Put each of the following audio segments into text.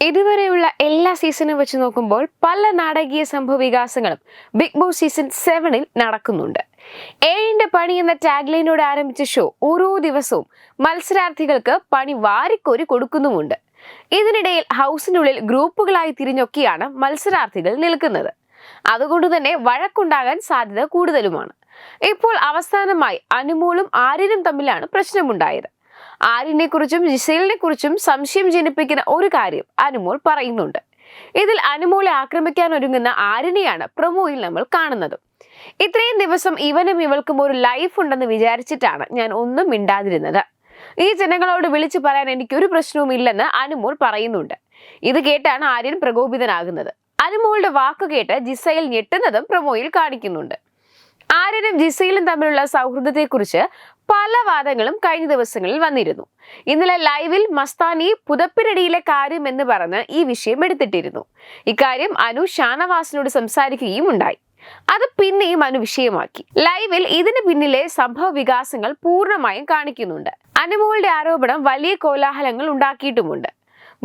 ഇതുവരെയുള്ള എല്ലാ സീസണും വെച്ച് നോക്കുമ്പോൾ പല നാടകീയ സംഭവ വികാസങ്ങളും ബിഗ് ബോസ് സീസൺ സെവനിൽ നടക്കുന്നുണ്ട്. ഏഴിന്റെ പണി എന്ന ടാഗ്ലൈനോട് ആരംഭിച്ച ഷോ ഓരോ ദിവസവും മത്സരാർത്ഥികൾക്ക് പണി വാരിക്കോരി കൊടുക്കുന്നുമുണ്ട്. ഇതിനിടയിൽ ഹൗസിനുള്ളിൽ ഗ്രൂപ്പുകളായി തിരിഞ്ഞൊക്കെയാണ് മത്സരാർത്ഥികൾ നിൽക്കുന്നത്. അതുകൊണ്ട് തന്നെ വഴക്കുണ്ടാകാൻ സാധ്യത കൂടുതലുമാണ്. ഇപ്പോൾ അവസാനമായി അനുമോളും ആര്യനും തമ്മിലാണ് പ്രശ്നമുണ്ടായത്. ആര്യനെ കുറിച്ചും ജിസേലിനെ കുറിച്ചും സംശയം ജനിപ്പിക്കുന്ന ഒരു കാര്യം അനുമോൾ പറയുന്നുണ്ട്. ഇതിൽ അനുമോളെ ആക്രമിക്കാൻ ഒരുങ്ങുന്ന ആര്യനെയാണ് പ്രൊമോയിൽ നമ്മൾ കാണുന്നത്. ഇത്രയും ദിവസം ഇവനും ഇവൾക്കും ഒരു ലൈഫ് ഉണ്ടെന്ന് വിചാരിച്ചിട്ടാണ് ഞാൻ ഒന്നും മിണ്ടാതിരുന്നത്. ഈ ജനങ്ങളോട് വിളിച്ചു പറയാൻ എനിക്കൊരു പ്രശ്നവും ഇല്ലെന്ന് അനുമോൾ പറയുന്നുണ്ട്. ഇത് കേട്ടാണ് ആര്യൻ പ്രകോപിതനാകുന്നത്. അനുമോളുടെ വാക്കു കേട്ട് ജിസയിൽ ഞെട്ടുന്നതും പ്രൊമോയിൽ കാണിക്കുന്നുണ്ട്. ആര്യനും ജിസയിലും തമ്മിലുള്ള സൗഹൃദത്തെക്കുറിച്ച് പല വാദങ്ങളും കഴിഞ്ഞ ദിവസങ്ങളിൽ വന്നിരുന്നു. ഇന്നലെ ലൈവിൽ മസ്താനി പുതപ്പിനടിയിലെ കാര്യം എന്ന് പറഞ്ഞ് ഈ വിഷയം എടുത്തിട്ടിരുന്നു. ഇക്കാര്യം അനു ഷാനവാസിനോട് സംസാരിക്കുകയും ഉണ്ടായി. അത് പിന്നെയും അനു വിഷയമാക്കി. ലൈവിൽ ഇതിന് പിന്നിലെ സംഭവ വികാസങ്ങൾ പൂർണമായും കാണിക്കുന്നുണ്ട്. അനുമോളുടെ ആരോപണം വലിയ കോലാഹലങ്ങൾ ഉണ്ടാക്കിയിട്ടുമുണ്ട്.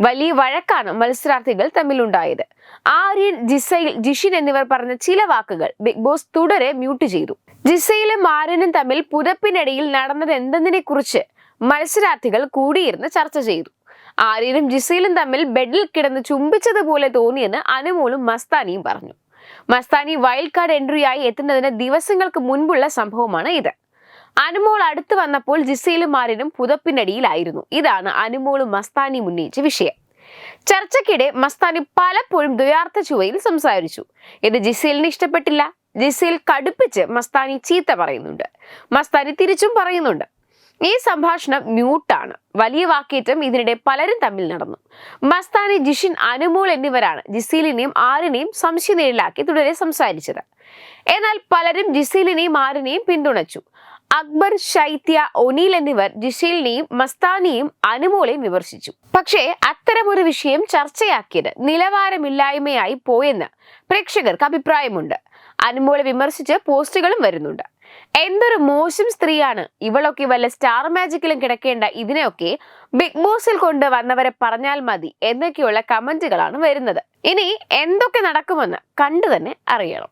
വലിയ വഴക്കാണ് മത്സരാർത്ഥികൾ തമ്മിലുണ്ടായത്. ആര്യൻ ജിസൈൽ ജിഷിൻ എന്നിവർ പറഞ്ഞ ചില വാക്കുകൾ ബിഗ് ബോസ് തുടരെ മ്യൂട്ട് ചെയ്തു. ജിസയിലും മാരനും തമ്മിൽ പുതപ്പിനിടയിൽ നടന്നത് എന്തെന്നതിനെ കുറിച്ച് മത്സരാർത്ഥികൾ കൂടിയിരുന്ന് ചർച്ച ചെയ്തു. ആര്യനും ജിസയിലും തമ്മിൽ ബെഡിൽ കിടന്ന് ചുംബിച്ചതുപോലെ തോന്നിയെന്ന് അനുമോളും മസ്താനിയും പറഞ്ഞു. മസ്താനി വൈൽഡ് കാർഡ് എൻട്രിയായി എത്തുന്നതിന് ദിവസങ്ങൾക്ക് മുൻപുള്ള സംഭവമാണ് ഇത്. അനുമോൾ അടുത്ത് വന്നപ്പോൾ ജിസയിലും ആര്യനും പുതപ്പിനടിയിലായിരുന്നു. ഇതാണ് അനുമോളും മസ്താനി ഉന്നയിച്ച വിഷയം. ചർച്ചയ്ക്കിടെ മസ്താനി പലപ്പോഴും ദ്വയാർത്ഥ ചുവയിൽ സംസാരിച്ചു. ഇത് ജിസേലിന് ഇഷ്ടപ്പെട്ടില്ല. ജിസേൽ കടുപ്പിച്ച് മസ്താനി ചീത്ത പറയുന്നുണ്ട്. മസ്താനി തിരിച്ചും പറയുന്നുണ്ട്. ഈ സംഭാഷണം മ്യൂട്ടാണ് വലിയ വാക്കേറ്റം ഇതിനിടെ പലരും തമ്മിൽ നടന്നു. മസ്താനി ജിഷിൻ അനുമോൾ എന്നിവരാണ് ജിസീലിനെയും ആരിനെയും സംശയനിഴലാക്കി തുടരെ സംസാരിച്ചത്. എന്നാൽ പലരും ജിസീലിനെയും ആരിനെയും പിന്തുണച്ചു. അക്ബർ ശൈത്യ ഒനീൽ എന്നിവർ ജിഷീലിനെയും മസ്താനിയും അനുമോളെയും വിമർശിച്ചു. പക്ഷേ അത്തരമൊരു വിഷയം ചർച്ചയാക്കിയത് നിലവാരമില്ലായ്മയായി പോയെന്ന് പ്രേക്ഷകർക്ക് അഭിപ്രായമുണ്ട്. അനുമോളെ വിമർശിച്ച് പോസ്റ്റുകളും വരുന്നുണ്ട്. എന്തൊരു മോശം സ്ത്രീയാണ്. ഇവളൊക്കെ വല്ല സ്റ്റാർ മാജിക്കിലും കിടക്കേണ്ട ഇതിനെയൊക്കെ ബിഗ് ബോസിൽ കൊണ്ട് വന്നവരെ പറഞ്ഞാൽ മതി എന്നൊക്കെയുള്ള കമന്റുകളാണ് വരുന്നത്. ഇനി എന്തൊക്കെ നടക്കുമെന്ന് കണ്ടു തന്നെ അറിയണം.